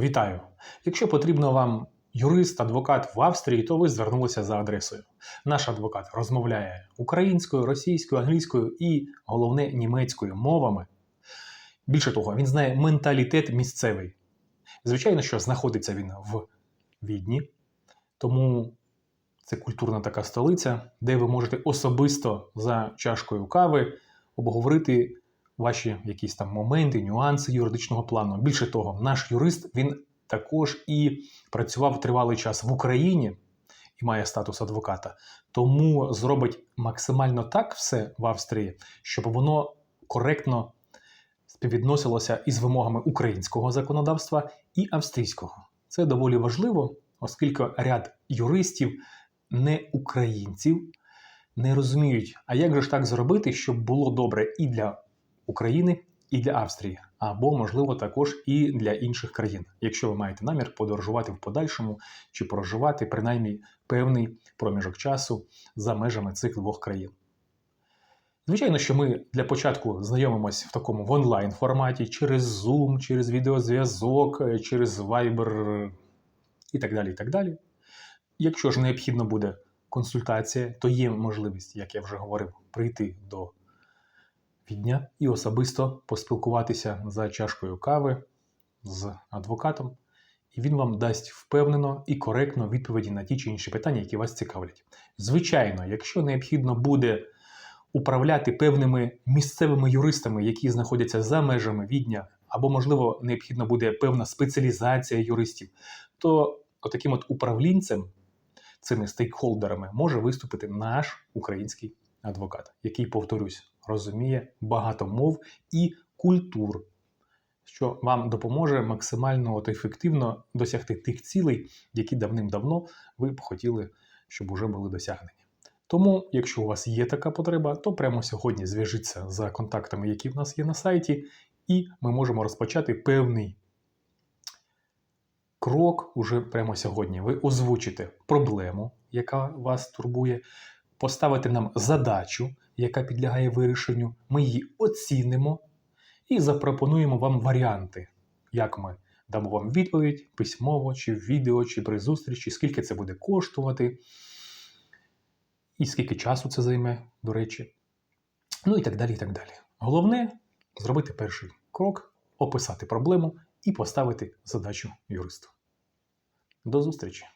Вітаю! Якщо потрібно вам юрист, адвокат в Австрії, то ви звернулися за адресою. Наш адвокат розмовляє українською, російською, англійською і, головне, німецькою мовами. Більше того, він знає менталітет місцевий. Звичайно, що знаходиться він в Відні, тому це культурна така столиця, де ви можете особисто за чашкою кави обговорити ваші якісь там моменти, нюанси юридичного плану. Більше того, наш юрист він також і працював тривалий час в Україні і має статус адвоката, тому зробить максимально так все в Австрії, щоб воно коректно співвідносилося із вимогами українського законодавства і австрійського. Це доволі важливо, оскільки ряд юристів, не українців, не розуміють, а як же ж так зробити, щоб було добре і для України, і для Австрії, або, можливо, також і для інших країн, якщо ви маєте намір подорожувати в подальшому чи проживати принаймні певний проміжок часу за межами цих двох країн. Звичайно, що ми для початку знайомимося в такому в онлайн форматі через Zoom, через відеозв'язок, е, через Viber і так далі. і так далі. Якщо ж необхідно буде консультація, то є можливість, як я вже говорив, прийти до Відня і особисто поспілкуватися за чашкою кави з адвокатом, і він вам дасть впевнено і коректно відповіді на ті чи інші питання, які вас цікавлять. Звичайно, якщо необхідно буде управляти певними місцевими юристами, які знаходяться за межами відня, або, можливо, необхідно буде певна спеціалізація юристів, то отаким от управлінцем, цими стейкхолдерами, може виступити наш український адвокат, який, повторюсь, розуміє багато мов і культур, що вам допоможе максимально от ефективно досягти тих цілей, які давним-давно ви б хотіли, щоб уже були досягнені. Тому, якщо у вас є така потреба, то прямо сьогодні зв'яжіться за контактами, які в нас є на сайті, і ми можемо розпочати певний крок уже прямо сьогодні. Ви озвучите проблему, яка вас турбує, поставите нам задачу, яка підлягає вирішенню. Ми її оцінимо і запропонуємо вам варіанти, як ми дамо вам відповідь письмово, чи відео, чи при зустрічі, скільки це буде коштувати, і скільки часу це займе, до речі. Ну і так далі. і так далі. Головне зробити перший крок, описати проблему і поставити задачу юристу. До зустрічі!